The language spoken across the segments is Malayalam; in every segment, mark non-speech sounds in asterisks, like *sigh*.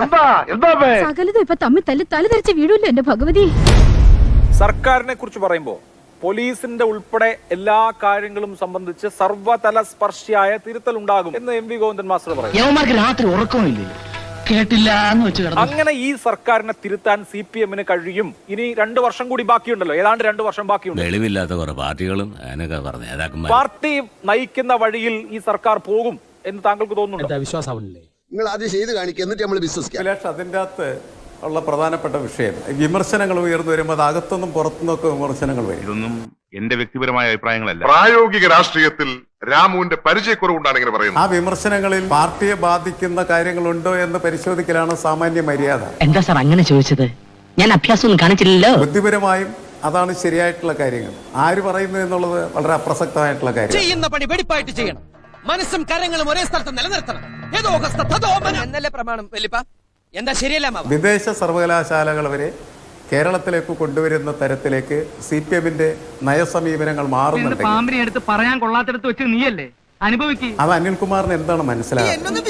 എന്താ? എന്താ സകലതും ഇപ്പൊ തമ്മിൽ തല്ലി തല ധരിച്ച് വീഴൂല്ലോ എന്റെ ഭഗവതി. സർക്കാരിനെ കുറിച്ച് പറയുമ്പോ പോലീസിന്റെ ഉൾപ്പെടെ എല്ലാ കാര്യങ്ങളും സംബന്ധിച്ച് സർവതല സ്പർശിയായ തിരുത്തൽ ഉണ്ടാകും എന്ന് എം വി ഗോവിന്ദൻ മാസ്റ്റർ പറയും. യവന്മാർക്ക് രാത്രി ഉറക്കമില്ലേ കേട്ടില്ല എന്ന് വെച്ച് കിടന്നു. അങ്ങനെ ഈ സർക്കാരിനെ തിരുത്താൻ സി പി എമ്മിന് കഴിയും. ഇനി രണ്ടു വർഷം കൂടി ബാക്കിയുണ്ടല്ലോ. ഏതാണ്ട് രണ്ടു വർഷം ബാക്കിയുണ്ട്. വെളിവില്ലാത്ത കുറെ പാർട്ടികളും അതിനൊക്കെ പറഞ്ഞു. നേതാക്കന്മാർ പാർട്ടി നയിക്കുന്ന വഴിയിൽ ഈ സർക്കാർ പോകും എന്ന് താങ്കൾക്ക് തോന്നുന്നുണ്ടോ? നിങ്ങൾ ആദ്യം ചെയ്ത് കാണിക്കുക എന്നിട്ട് നമ്മൾ വിശ്വസിക്കാം അഭിലാഷ് അതിന്റെ അകത്ത് ഉള്ള പ്രധാനപ്പെട്ട വിഷയം വിമർശനങ്ങൾ ഉയർന്നു വരുമ്പോൾ അത് അകത്തുനിന്നും പുറത്തുനിന്നൊക്കെ വിമർശനങ്ങൾ വരും. ഇതൊന്നും എന്റെ വ്യക്തിപരമായ അഭിപ്രായങ്ങളല്ല. പ്രായോഗിക രാഷ്ട്രീയത്തിൽ രാമുവിന്റെ പരിചയക്കുറവുണ്ടാണ് ഇങ്ങനെ പറയുന്നത്. ആ വിമർശനങ്ങളിൽ പാർട്ടിയെ ബാധിക്കുന്ന കാര്യങ്ങളുണ്ടോ എന്ന് പരിശോധിക്കലാണ് സാമാന്യ മര്യാദ. എന്താ സാർ അങ്ങനെ ചോദിച്ചത്? ഞാൻ അഭ്യാസം ഒന്നും കാണിച്ചില്ലല്ലോ. ബുദ്ധിപരമായും അതാണ് ശരിയായിട്ടുള്ള കാര്യങ്ങൾ. ആര് പറയുന്നു എന്നുള്ളത് വളരെ അപ്രസക്തമായിട്ടുള്ള കാര്യം ചെയ്യുന്ന പണി വെടിപ്പായിട്ട് ചെയ്യണം. മനസ്സും കരങ്ങളും ഒരേ സ്ഥലത്ത് നിലനിർത്തണം. എന്നല്ലേ പ്രമാണം? വലിപ്പ എന്താ ശരിയല്ല മാവ വിദേശ സർവകലാശാലകൾ വരെ കേരളത്തിലേക്ക് കൊണ്ടുവരുന്ന തരത്തിലേക്ക് സി പി എമ്മിന്റെ നയസമീപനങ്ങൾ മാറുന്നുണ്ട് പറയാൻ കൊള്ളാത്തടത്ത് വെച്ച് നീയല്ലേ? അത് അനിൽകുമാറിന് എന്താണ് മനസ്സിലാകുന്നത്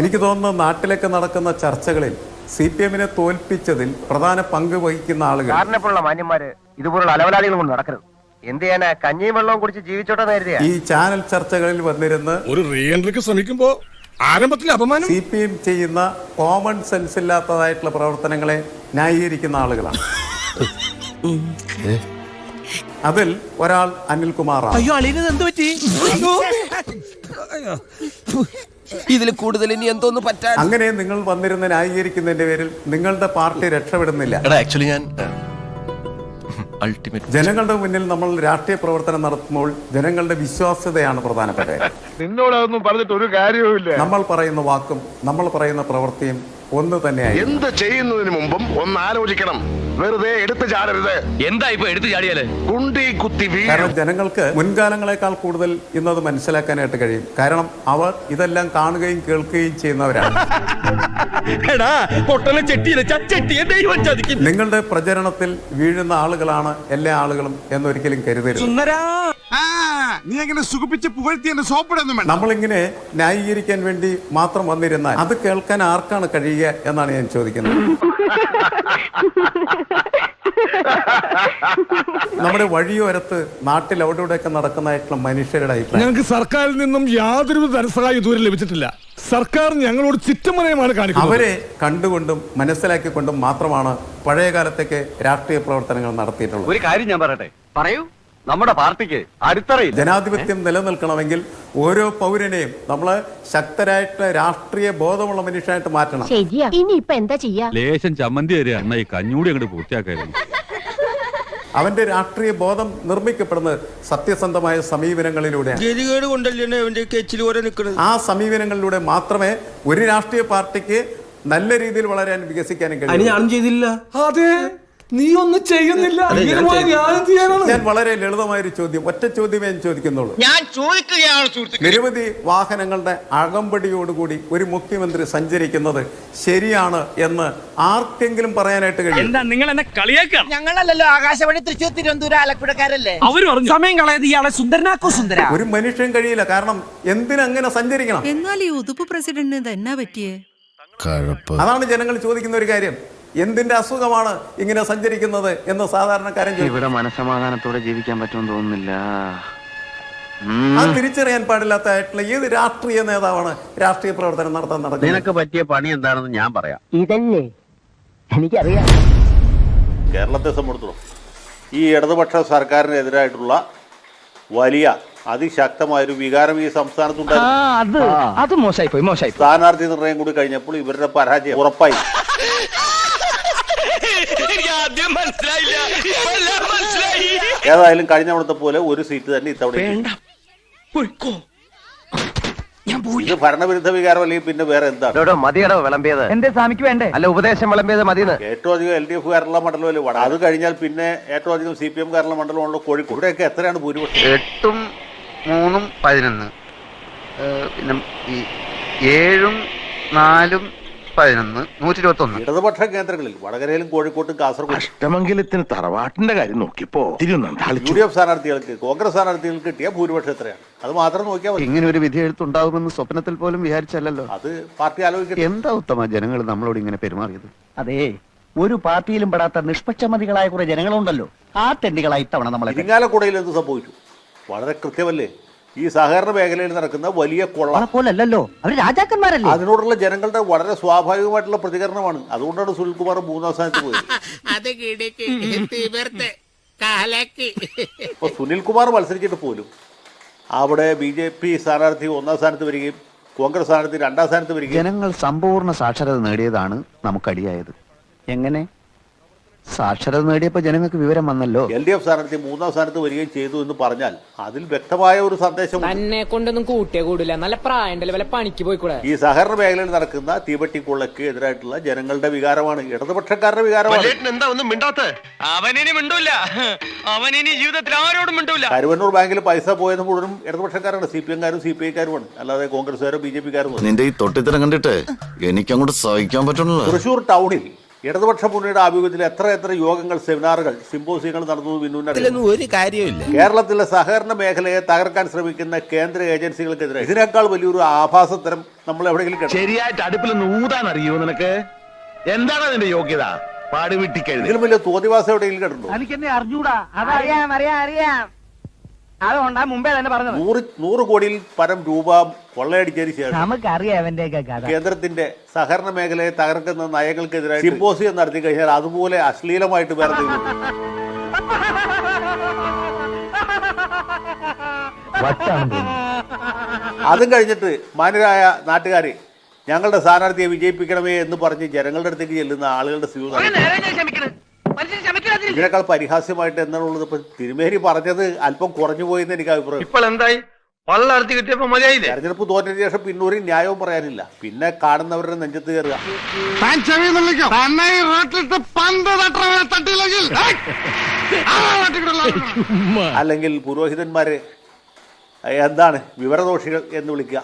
എനിക്ക് തോന്നുന്നു നാട്ടിലൊക്കെ നടക്കുന്ന ചർച്ചകളിൽ സി പി എമ്മിനെ തോൽപ്പിച്ചതിൽ പ്രധാന പങ്ക് വഹിക്കുന്ന ആളുകൾ. ഇതുപോലുള്ള അലവലാളികൾ കൊണ്ട് നടക്കരുത്. എന്ത് ചെയ്യാനാ? കഞ്ഞിയും വെള്ളവും കുടിച്ച് ജീവിച്ചോട്ടെ നേരിയ ഈ ചാനൽ ചർച്ചകളിൽ വന്നിരുന്ന് ഒരു റീഎൻട്രിക്ക് ശ്രമിക്കുമ്പോ ആരംഭത്തിൽ അപമാനം? സി പി എം ചെയ്യുന്ന കോമൺ സെൻസ് ഇല്ലാത്തതായിട്ടുള്ള പ്രവർത്തനങ്ങളെ ന്യായീകരിക്കുന്ന ആളുകളാണ്. അതിൽ ഒരാൾ അനിൽകുമാറാണ്. അയ്യോ അളിയന് എന്ത് പറ്റി? ഇതിൽ കൂടുതൽ ഇനി എന്തോന്ന് പറ്റാ അങ്ങനെ നിങ്ങൾ വന്നിരുന്ന ന്യായീകരിക്കുന്നതിന്റെ പേരിൽ നിങ്ങളുടെ പാർട്ടി രക്ഷപ്പെടുന്നില്ല. ആക്ച്വലി ഞാൻ അൾട്ടിമേറ്റ് ജനങ്ങളുടെ മുന്നിൽ നമ്മൾ രാഷ്ട്രീയ പ്രവർത്തനം നടത്തുമ്പോൾ ജനങ്ങളുടെ വിശ്വാസ്യതയാണ് പ്രധാനപ്പെട്ട നിന്നോടൊന്നും പറഞ്ഞിട്ട് ഒരു കാര്യവുമില്ല നമ്മൾ പറയുന്ന വാക്കും നമ്മൾ പറയുന്ന പ്രവൃത്തിയും ഒന്ന് തന്നെയായി. എന്ത് ചെയ്യുന്നതിന് മുമ്പും ഒന്ന് ആലോചിക്കണം. വെറുതെ എടുത്തു ചാടരുത്. എന്താ ഇപ്പൊ എടുത്തു ചാടിയാൽ? കുണ്ടി കുത്തി വീഴും. കാരണം ജനങ്ങൾക്ക് മുൻകാലങ്ങളെക്കാൾ കൂടുതൽ ഇന്നത് മനസ്സിലാക്കാനായിട്ട് കഴിയും. കാരണം അവർ ഇതെല്ലാം കാണുകയും കേൾക്കുകയും ചെയ്യുന്നവരാണ്. നിങ്ങളുടെ പ്രചരണത്തിൽ വീഴുന്ന ആളുകളാണ് എല്ലാ ആളുകളും എന്നൊരിക്കലും കരുതരുത്. നീ അങ്ങനെ സുഖിപ്പിച്ച് പുകഴ്ത്തി എന്നെ സോപ്പിടൊന്നും വേണ്ട. നമ്മളിങ്ങനെ ന്യായീകരിക്കാൻ വേണ്ടി മാത്രം വന്നിരുന്നാൽ അത് കേൾക്കാൻ ആർക്കാണ് കഴിയുക എന്നാണ് ഞാൻ ചോദിക്കുന്നത്. നമ്മുടെ വഴിയോരത്ത് നാട്ടിൽ അവിടെ ഇവിടെയൊക്കെ നടക്കുന്നതായിട്ടുള്ള മനുഷ്യരുടെ അഭിപ്രായം. ഞങ്ങൾക്ക് സർക്കാരിൽ നിന്നും യാതൊരു ധനസഹായം ഇതുവരെ ലഭിച്ചിട്ടില്ല. സർക്കാർ ഞങ്ങളോട് ചിറ്റമനയമാണ് കാണിക്കുന്നത്. അവരെ കണ്ടുകൊണ്ടും മനസ്സിലാക്കിക്കൊണ്ടും മാത്രമാണ് പഴയ കാലത്തേക്ക് രാഷ്ട്രീയ പ്രവർത്തനങ്ങൾ നടത്തിയിട്ടുള്ളത്. ഒരു കാര്യം ഞാൻ പറയട്ടെ? പറയൂ. നമ്മുടെ പാർട്ടിക്ക് അടിത്തറയിൽ ജനാധിപത്യം നിലനിൽക്കണമെങ്കിൽ ഓരോ പൗരനെയും നമ്മൾ ശക്തരായിട്ട് രാഷ്ട്രീയ ബോധമുള്ള മനുഷ്യനായിട്ട് മാറ്റണം. ശരിയാ. ഇനി ഇപ്പൊ എന്താ ചെയ്യാ? ലേശം ചമ്മന്തി വരെ അണ്ണ ഈ കഞ്ഞൂടി അങ്ങോട്ട് പൂർത്തിയാക്കായിരുന്നു. അവന്റെ രാഷ്ട്രീയ ബോധം നിർമ്മിക്കപ്പെടുന്നത് സത്യസന്ധമായ സമീപനങ്ങളിലൂടെ ഗതികേട് കൊണ്ടല്ലേ അവന്റെ കെച്ചിൽ ഓരോ ആ സമീപനങ്ങളിലൂടെ മാത്രമേ ഒരു രാഷ്ട്രീയ പാർട്ടിക്ക് നല്ല രീതിയിൽ വളരാനും വികസിക്കാനും കഴിയും. ഞാനും ചെയ്തില്ല. അതെ. നീ ഒന്നും ചെയ്യുന്നില്ല ഞാൻ വളരെ ലളിതമായ ഒരു ചോദ്യം ഒറ്റ ചോദ്യമേ ഞാൻ ചോദിക്കുന്നുള്ളൂ. ഞാൻ ചോദിക്കുകയാണ് നിരവധി വാഹനങ്ങളുടെ അകമ്പടിയോടുകൂടി ഒരു മുഖ്യമന്ത്രി സഞ്ചരിക്കുന്നത് ശരിയാണ് എന്ന് ആർക്കെങ്കിലും പറയാനായിട്ട് കഴിയും? എന്താ നിങ്ങൾ എന്നെ കളിയാക്കാം ഞങ്ങളല്ലല്ലോ ആകാശവാണി തൃശ്ശൂർ തിരുവനന്തപുരം ആലപ്പുഴക്കാരല്ലേ? അവർ പറഞ്ഞു സമയം കളയത് ഇയാളെ സുന്ദരനാക്കോ സുന്ദര. ഒരു മനുഷ്യൻ കഴിയില്ല കാരണം എന്തിനങ്ങനെ സഞ്ചരിക്കണം? എന്നാൽ ഈ ഉതുപ്പ് പ്രസിഡന്റിന് ഇത് എന്നാ പറ്റിയേ? അതാണ് ജനങ്ങൾ ചോദിക്കുന്ന ഒരു കാര്യം. എന്തിന്റെ അസുഖമാണ് ഇങ്ങനെ സഞ്ചരിക്കുന്നത് എന്ന് സാധാരണക്കാരൻ ഇവിടെ മനസമാധാനത്തോടെ ജീവിക്കാൻ പറ്റുമെന്ന് തോന്നുന്നില്ല. അത് തിരിച്ചറിയാൻ പാടില്ലാത്തതായിട്ടുള്ള ഏത് രാഷ്ട്രീയ നേതാവാണ് രാഷ്ട്രീയ പ്രവർത്തനം നടത്താൻ നടക്കുന്നത്? നിനക്ക് പറ്റിയ പണി എന്താണെന്ന് ഞാൻ പറയാം. ഇതല്ലേ? എനിക്കറിയാം. കേരളത്തെ സംബന്ധിച്ചിടത്തോളം ഈ ഇടതുപക്ഷ സർക്കാരിനെതിരായിട്ടുള്ള വലിയ അതിശക്തമായൊരു വികാരം ഈ സംസ്ഥാനത്തുണ്ടായിരുന്നു അത് അത് മോശമായി പോയി മോശമായി സ്ഥാനാർത്ഥി നിർണയം കൂടി കഴിഞ്ഞപ്പോൾ ഇവരുടെ പരാജയം ഉറപ്പായി. ആദ്യം മനസ്സിലായില്ല. മനസ്സിലായി? ഏതായാലും കഴിഞ്ഞ തവണത്തെ പോലെ ഒരു സീറ്റ് തന്നെ ഇത്തവണ. ഇത് ഭരണവിരുദ്ധ വികാരം അല്ലെങ്കിൽ പിന്നെ വേറെ എന്താണ്? മതിയടോ വിളമ്പിയത്. എന്റെ സ്വാമിക്ക് വേണ്ടേ? അല്ല ഉപദേശം വിളമ്പിയത് മതിയെന്ന്. ഏറ്റവും അധികം എൽ ഡി എഫ് കേരള മണ്ഡലമല്ലേ വട? അത് കഴിഞ്ഞാൽ പിന്നെ ഏറ്റവും അധികം സി പി എം കേരള മണ്ഡലമുള്ള കോഴിക്കോട്. ഇവിടെയൊക്കെ എത്രയാണ് ഭൂരിപക്ഷം? എട്ടും മൂന്നും പതിനൊന്ന്. പിന്നെ ഈ ഏഴും നാലും പതിനൊന്ന് നൂറ്റി ഇരുപത്തി ഒന്ന് ഇടതുപക്ഷ കേന്ദ്രങ്ങളിൽ വടകരയിലും കോഴിക്കോട്ടും കാസർഗോഡ്. അഷ്ടമംഗലത്തിന് തറവാട്ടിന്റെ കാര്യം നോക്കിയപ്പോ യു ഡി എഫ് സ്ഥാനാർത്ഥികൾക്ക് കോൺഗ്രസ് സ്ഥാനാർത്ഥികൾക്ക് കിട്ടിയ ഭൂരിപക്ഷം എത്രയാണ്? അത് മാത്രം നോക്കിയാൽ മതി. ഇങ്ങനെ ഒരു വിധി എഴുത്തുണ്ടാകുമെന്ന് സ്വപ്നത്തിൽ പോലും വിചാരിച്ചല്ലോ അത് പാർട്ടി ആലോചിക്കട്ടെ. എന്താ ഉത്തമ ജനങ്ങൾ നമ്മളോട് ഇങ്ങനെ പെരുമാറിയത്? അതെ ഒരു പാർട്ടിയിലും പെടാത്ത നിഷ്പക്ഷമതികളായ കുറെ ജനങ്ങളുണ്ടല്ലോ. ആ തെണ്ടികളായി ഇത്തവണ നമ്മളെ ഇരിങ്ങാലക്കുടയിൽ എന്ത് സംഭവിച്ചു? വളരെ കൃത്യമല്ലേ? ഈ സഹകരണ മേഖലയിൽ നടക്കുന്ന വലിയ കൊള്ള. അവർ അവർ രാജാക്കന്മാരല്ലേ? അതിനോടുള്ള ജനങ്ങളുടെ വളരെ സ്വാഭാവികമായിട്ടുള്ള പ്രതികരണമാണ്. അതുകൊണ്ടാണ് സുനിൽകുമാർ മൂന്നാം സ്ഥാനത്ത് പോയത്. *laughs* ഇപ്പൊ *laughs* സുനിൽകുമാർ മത്സരിച്ചിട്ട് പോലും അവിടെ ബി ജെ പി സ്ഥാനാർത്ഥി ഒന്നാം സ്ഥാനത്ത് വരികയും കോൺഗ്രസ് സ്ഥാനാർത്ഥി രണ്ടാം സ്ഥാനത്ത് വരികയും ജനങ്ങൾ സമ്പൂർണ സാക്ഷരത നേടിയതാണ് നമുക്കടിയായത്. എങ്ങനെ? സാക്ഷരത നേടിയപ്പോ ജനങ്ങൾക്ക് വിവരം വന്നല്ലോ. എൽ ഡി എഫ് സ്ഥാനാർത്ഥി മൂന്നാം സ്ഥാനത്ത് വരികയും ചെയ്തു എന്ന് പറഞ്ഞാൽ അതിൽ വ്യക്തമായ ഒരു സന്ദേശം തന്നെ കൊണ്ടൊന്നും കൂട്ടിയ കൂടില്ല. നല്ല പ്രായണ്ടല്ലേ വല്ല പണിക്ക് പോയിക്കൂടെ? ഈ സഹകരണ മേഖലയിൽ നടക്കുന്ന തീവട്ടിക്കൊള്ളയ്ക്ക് എതിരായിട്ടുള്ള ജനങ്ങളുടെ വികാരമാണ് ഇടതുപക്ഷക്കാരുടെ വികാരമാണ്. എന്താ ഒന്നും മിണ്ടാത്ത? അവനിനി മിണ്ടൂല. അവനിനി ജീവിതത്തിൽ ആരോടും മിണ്ടൂല. കരുവന്നൂർ ബാങ്കിൽ പൈസ പോയത് മുഴുവനും ഇടതുപക്ഷക്കാരാണ്. സി പി എംകാരും സി പി ഐക്കാരുമാണ് അല്ലാതെ കോൺഗ്രസ്സുകാരോ ബി ജെ പിക്കാരും നിന്റെ ഈ തൊട്ടിത്തരം കണ്ടിട്ട് എനിക്കങ്ങോട്ട് സഹിക്കാൻ പറ്റുന്നില്ല തൃശൂർ ടൗണിൽ ഇടതുപക്ഷ മുന്നണിയുടെ ആഭിമുഖ്യത്തിൽ എത്ര എത്ര യോഗങ്ങൾ സെമിനാറുകൾ സിമ്പോസിയങ്ങൾ നടന്നു ബിന്നുവിനറിയാം ഒരു കാര്യമില്ല കേരളത്തിലെ സഹകരണ മേഖലയെ തകർക്കാൻ ശ്രമിക്കുന്ന കേന്ദ്ര ഏജൻസികൾക്കെതിരെ ഇതിനേക്കാൾ വലിയൊരു ആഭാസത്തരം നമ്മൾ എവിടെയെങ്കിലും കേട്ടോ. ശരിയായിട്ട് അടുപ്പിൽ ഊതാൻ അറിയോ നിനക്ക്? എന്താണ് അതിന്റെ യോഗ്യത? പാടുവിട്ടിക്കഴിഞ്ഞു ഇതിലും വലിയ തോതിവാസം എവിടെയെങ്കിലും കിടന്നു അറിയാം അറിയാം അറിയാം. അതുകൊണ്ടാ മുമ്പേ തന്നെ പറഞ്ഞത്. നൂറ് നൂറ് കോടിയിൽ പരം രൂപ കൊള്ളയടിച്ചതിന് ശേഷം നമുക്കറിയാം അവന്റെയൊക്കെ കഥ. കേന്ദ്രത്തിന്റെ സഹകരണ മേഖലയെ തകർക്കുന്ന നയങ്ങൾക്കെതിരായി സിമ്പോസിയം നടത്തി കഴിഞ്ഞാൽ അതുപോലെ അശ്ലീലമായിട്ട് വേറെ അതും കഴിഞ്ഞിട്ട് മാന്യരായ നാട്ടുകാരെ ഞങ്ങളുടെ സ്ഥാനാർത്ഥിയെ വിജയിപ്പിക്കണമേ എന്ന് പറഞ്ഞ് ജനങ്ങളുടെ അടുത്തേക്ക് ചെല്ലുന്ന ആളുകളുടെ സ്ഥിതി നോക്ക്. ഇതിനേക്കാൾ പരിഹാസ്യമായിട്ട് എന്താണുള്ളത്? ഇപ്പൊ തിരുമേനി പറഞ്ഞത് അല്പം കുറഞ്ഞു പോയെന്ന് എനിക്ക് അഭിപ്രായം. ഇപ്പോൾ എന്തായി പള്ളർത്തി കിട്ടിയപ്പോ മതിയായില്ലേ? തെരഞ്ഞെടുപ്പ് തോറ്റതിന് ശേഷം പിന്നെ ഒരു ന്യായവും പറയാനില്ല. പിന്നെ കാണുന്നവരുടെ നെഞ്ചത്ത് കയറുക. *laughs* അല്ലെങ്കിൽ പുരോഹിതന്മാരെ എന്താണ് വിവരദോഷികൾ എന്ന് വിളിക്കുക.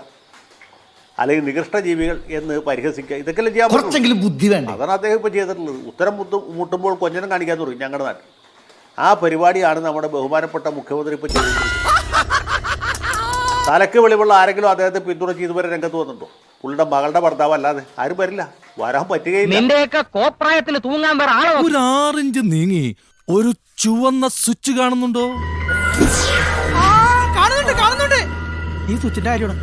അല്ലെങ്കിൽ നികൃഷ്ട ജീവികൾ എന്ന് പരിഹസിക്കുക. ഇതൊക്കെ ചെയ്യാൻ കുറച്ചെങ്കിലും ബുദ്ധി വേണ്ട? അതാണ് അദ്ദേഹം ഇപ്പോൾ ചെയ്തിട്ടുള്ളത്. ഉത്തരം മുത്തു മുട്ടുമ്പോൾ കൊഞ്ഞനം കാണിക്കാൻ തുടങ്ങി ഞങ്ങളുടെ നാട്ടിൽ. ആ പരിപാടിയാണ് നമ്മുടെ ബഹുമാനപ്പെട്ട മുഖ്യമന്ത്രി ഇപ്പോൾ ചെയ്തിട്ടുള്ളത് തലക്ക് വെളിവുള്ള ആരെങ്കിലും അദ്ദേഹത്തെ പിന്തുണച്ച് ഇതുവരെ രംഗത്ത് വന്നിട്ടുണ്ടോ? പുള്ളിയുടെ മകളുടെ ഭർത്താവ് അല്ലാതെ ആരും വരില്ല. വരാൻ പറ്റുകയില്ല. നിന്റെയൊക്കെ കോപ്രായത്തിൽ തൂങ്ങാൻ വേറെ ആളോ? ഒരു ആറിഞ്ച് നീങ്ങി ഒരു ചുവന്ന സ്വിച്ച് കാണുന്നുണ്ടോ? കാണുന്നുണ്ട് കാണുന്നുണ്ട്. ഈ സ്വിച്ചിന്റെ കാര്യമാണ്.